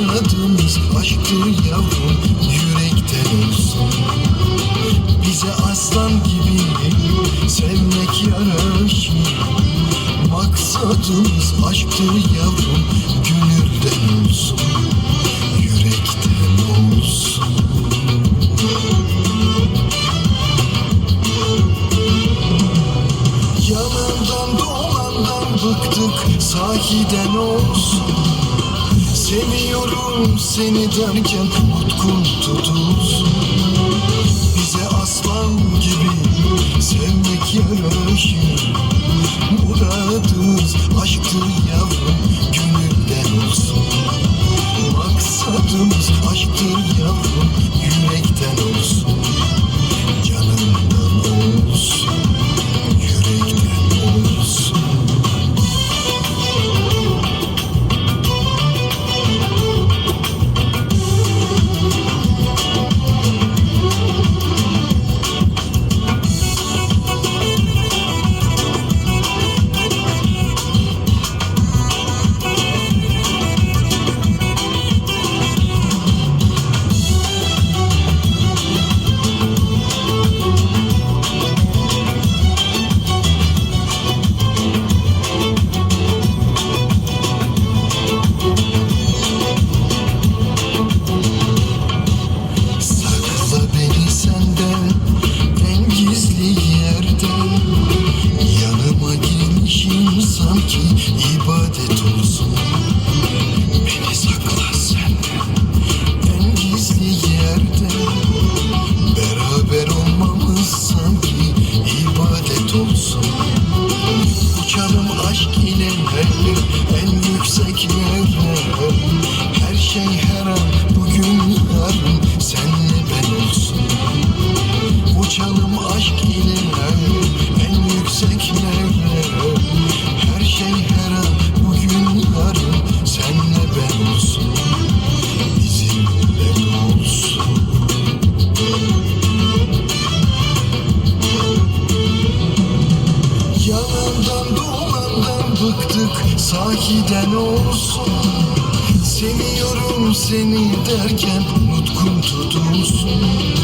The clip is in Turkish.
muradımız aşktır yavrum yürekten olsun. Bize aslan gibi sevmek yaraşır. Maksadımız aşktır yavrum gönülden olsun. Yürekten olsun. Yanından dolandan bıktık sahiden olsun. Seviyorum seni derken Nutkun tutulsun. Bize aslan gibi Sevmek yaraşır. Muradımız aşktır yavrum Gönülden olsun. Maksadımız aşktır yavrum Dolandan bıktık sahiden olsun. Seviyorum seni derken nutkun tutulsun